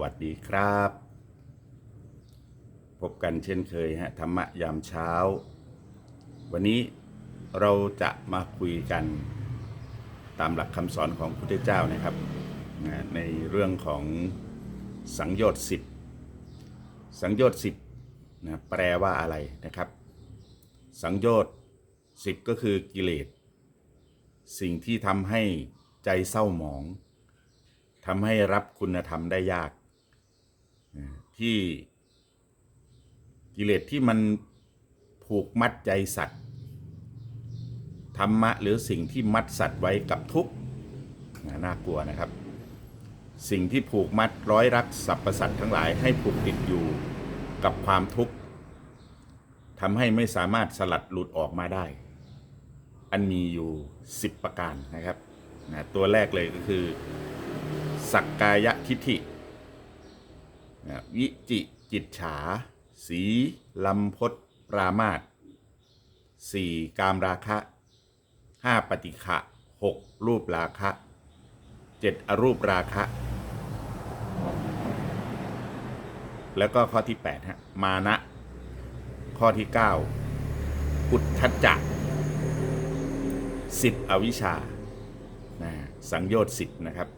วัสดีครับ พบกันเช่นเคยฮะธรรมะยามเช้า วันนี้เราจะมาคุยกันตามหลักคำสอนของพระพุทธเจ้านะครับ ในเรื่องของสังโยชน์สิบสังโยชน์สิบนะแปลว่าอะไรนะครับ สังโยชน์สิบก็คือกิเลสสิ่งที่ทำให้ใจเศร้าหมองทำให้รับคุณธรรมได้ยาก ที่กิเลสที่มันผูกมัดใจสัตว์ธรรมะหรือสิ่งที่มัดสัตว์ไว้กับทุกข์น่ากลัวนะครับ สิ่งที่ผูกมัดร้อยรักสรรพสัตว์ทั้งหลายให้ผูกติดอยู่กับความทุกข์ทำให้ไม่สามารถสลัดหลุดออกมาได้ อันมีอยู่ 10 ประการนะครับนะตัวแรกเลยก็คือ สักกายทิฏฐิ วิจิจิตฉา สีลำพศปรามาตสี่กามราคะห้าปฏิฆะหกรูปราคะเจ็ดอรูปราคะ แล้วก็ข้อที่ 8 ฮะ มานะ ข้อที่ 9 อุทธัจจะสิบอวิชชานะสังโยชน์สิบนะครับ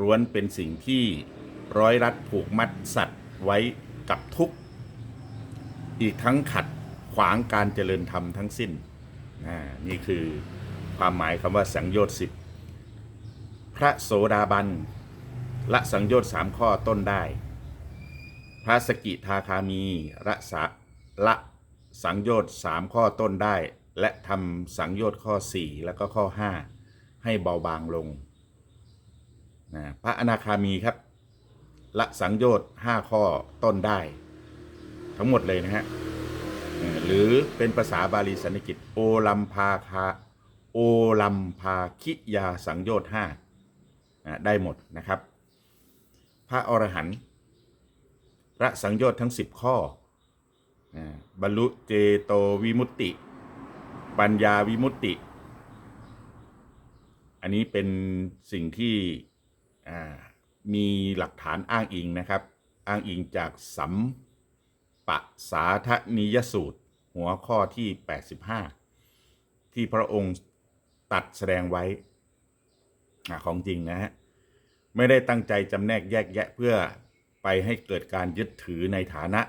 ร้วนเป็นสิ่งที่ ร้อยรัดผูกมัดสัตว์ไว้กับทุกข์อีกทั้งขัดขวางการเจริญธรรมทั้งสิ้นน,นี่คือความหมายคำว่าสังโยชน์สิบพระโสดาบันละสังโยชน์สามข้อต้นได้ พระสกิทาคามีระสะละสังโยชน์สามข้อต้นได้ และทำสังโยชน์ข้อ4แล้วก็ข้อ5ให้เบาบางลงนะพระอนาคามีครับ ละสังโยชน์5ข้อต้นได้ ทั้งหมดเลยนะฮะหรือเป็นภาษาบาลีสันสกฤตโอลัมพาคาโอลัมพาคิยาสังโยชน์ห้าได้หมดนะครับ พระอรหันต์พระสังโยชน์ทั้ง 10 ข้อบรรลุเจโตวิมุตติ ปัญญาวิมุตติ อันนี้เป็นสิ่งที่ มีหลักฐานอ้างอิงนะครับ อ้างอิงจากสัมปะสาทนิยสูตร หัวข้อที่ 85 ที่พระองค์ตัดแสดงไว้ของจริงนะฮะไม่ได้ตั้งใจจำแนกแยกแยะเพื่อไปให้เกิดการยึดถือในฐานะ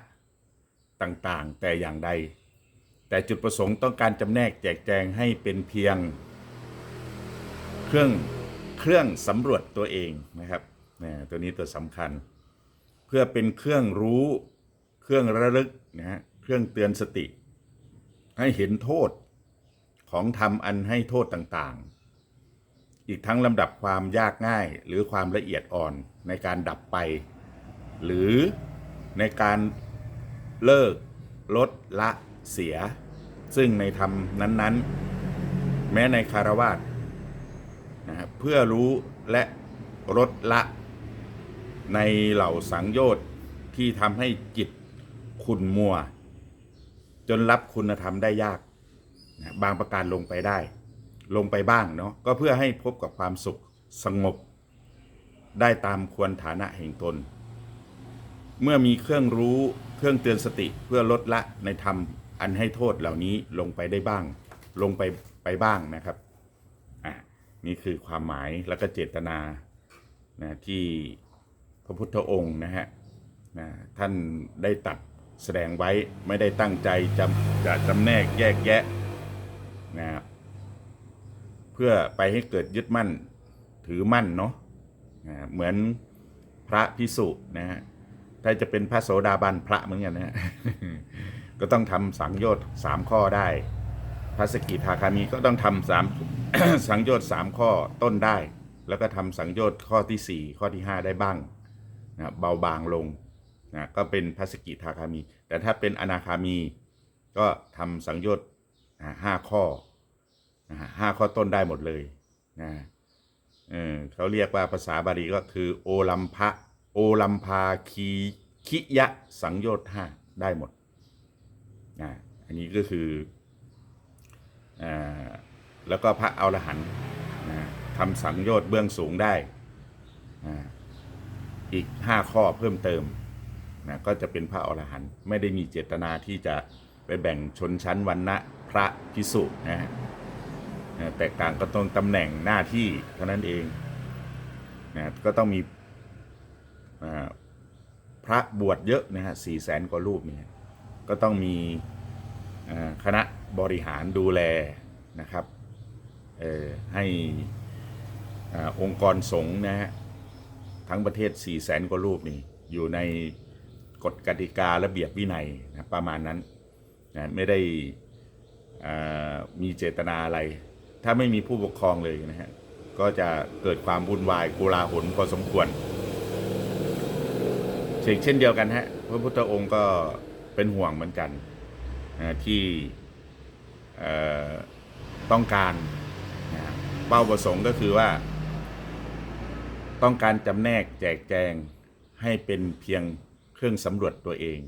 ต่างๆ แต่อย่างใด แต่จุดประสงค์ต้องการจำแนกแจกแจงให้เป็นเพียง เครื่องเครื่องสำรวจตัวเองนะครับ นะตัวนี้ตัวสำคัญ เพื่อเป็นเครื่องรู้เครื่องระลึกนะฮะเครื่องเตือนสติ ให้เห็นโทษของธรรมอันให้โทษต่างๆ อีกทั้งลำดับความยากง่ายหรือความละเอียดอ่อนในการดับไป หรือในการเลิกลดละเสีย ซึ่งในธรรมนั้นๆ แม้ในคารวาสนะเพื่อรู้และลดละ ในเหล่าสังโยชน์ที่ทำให้จิตขุ่นมัว จนรับคุณธรรมได้ยากนะบางประการลงไปได้ ลงไปบ้างเนาะก็เพื่อให้พบกับความสุขสงบ ได้ตามควรฐานะแห่งตน เมื่อมีเครื่องรู้เครื่องเตือนสติเพื่อลดละในธรรมอันให้โทษเหล่านี้ลงไปได้บ้าง ลงไปไปบ้างนะครับอะนี่คือความหมายแล้วก็เจตนานะที่ พระพุทธองค์นะฮะนะท่านได้ตัดแสดงไว้ไม่ได้ตั้งใจจำจะจำแนกแยกแยะนะเพื่อไปให้เกิดยึดมั่นถือมั่นเนาะนะเหมือนพระพิสุนะฮะถ้าจะเป็นพระโสดาบันพระเหมือนกันนะฮะก็ต้องทำสังโยชน์สามข้อได้พระสกิทาคามีก็ต้องทำสามสังโยชน์สามข้อต้นได้ แล้วก็ทำสังโยชน์ข้อที่สี่ข้อที่ห้าได้บ้าง นะเบาบางลงนะก็เป็นพระสกิทาคามี แต่ถ้าเป็นอนาคามีก็ทำสังโยชน์อ่าห้าข้อนะห้าข้อต้นได้หมดเลยนะเเขาเรียกว่าภาษาบาลีก็คือโอลัมพะโอลัมพาคีคิยะสังโยชน์ห้าได้หมดนะอันนี้ก็คืออแล้วก็พระอรหันต์ทำสังโยชน์เบื้องสูงได้อ่า อีกห้าข้อเพิ่มเติมนะก็จะเป็นพระอรหันต์ไม่ได้มีเจตนาที่จะไปแบ่งชนชั้นวรรณะพระพิสุนะฮะนะแตกต่างก็ตรงตำแหน่งหน้าที่เท่านั้นเองนะก็ต้องมีพระบวชเยอะนะฮะสี่แสนกว่ารูปเนี่ยก็ต้องมีคณะบริหารดูแลนะครับให้องค์กรสงฆ์นะฮะ ทั้งประเทศ4 0 0แสนกว่ารูปนี่อยู่ในกฎกติการะเบียบวินัยนะประมาณนั้นนะไม่ได้มีเจตนาอะไร ถ้าไม่มีผู้ปกครองเลยนะฮะก็จะเกิดความวุ่นวายกุลาหลพอสมควรเช่นเช่นเดียวกันฮะพระพุทธองค์ก็เป็นห่วงเหมือนกันนะที่ต้องการนะเป้าประสงค์ก็คือว่า ต้องการจำแนกแจกแจงให้เป็นเพียงเครื่องสำรวจตัวเอง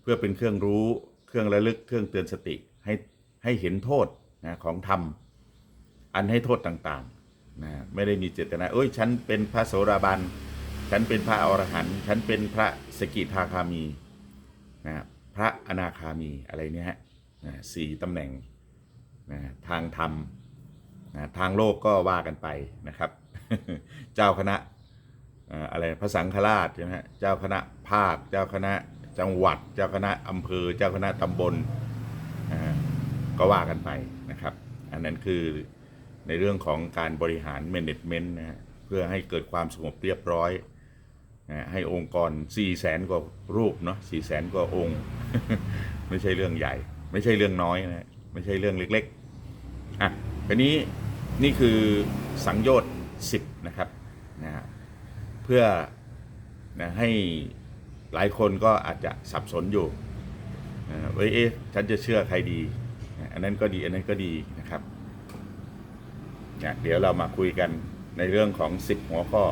เพื่อเป็นเครื่องรู้เครื่องระลึกเครื่องเตือนสติให้ให้เห็นโทษนะของธรรม อันให้โทษต่างๆนะไม่ได้มีเจตนาเอ้ยฉันเป็นพระโสดาบันฉันเป็นพระอรหันต์ฉันเป็นพระสกิทาคามีนะพระอนาคามีอะไรเนี่ยฮะนะสี่ตำแหน่งนะทางธรรมนะทางโลกก็ว่ากันไปนะครับ เจ้าคณะอะไรพระสังฆราชใช่ไหมฮะเจ้าคณะภาค เจ้าคณะจังหวัด เจ้าคณะอำเภอ เจ้าคณะตำบลก็ว่ากันไปนะครับ อันนั้นคือในเรื่องของการบริหาร management นะฮะเพื่อให้เกิดความสงบเรียบร้อยนะให้องค์กร4 0 0แสนกว่ารูปเนาะ4 0 0แสนกว่าองค์ ไม่ใช่เรื่องใหญ่ ไม่ใช่เรื่องน้อยนะฮะไม่ใช่เรื่องเล็กๆอะทีนี้นี่คือสังโยชน์ 10นะครับนะฮะเพื่อนะให้หลายคนก็อาจจะสับสนอยู่เฮ้ยเอ๊ะฉันจะเชื่อใครดี อันนั้นก็ดีอันนั้นก็ดีนะครับนะเดี๋ยวเรามาคุยกันในเรื่องของ 10 หัวข้อ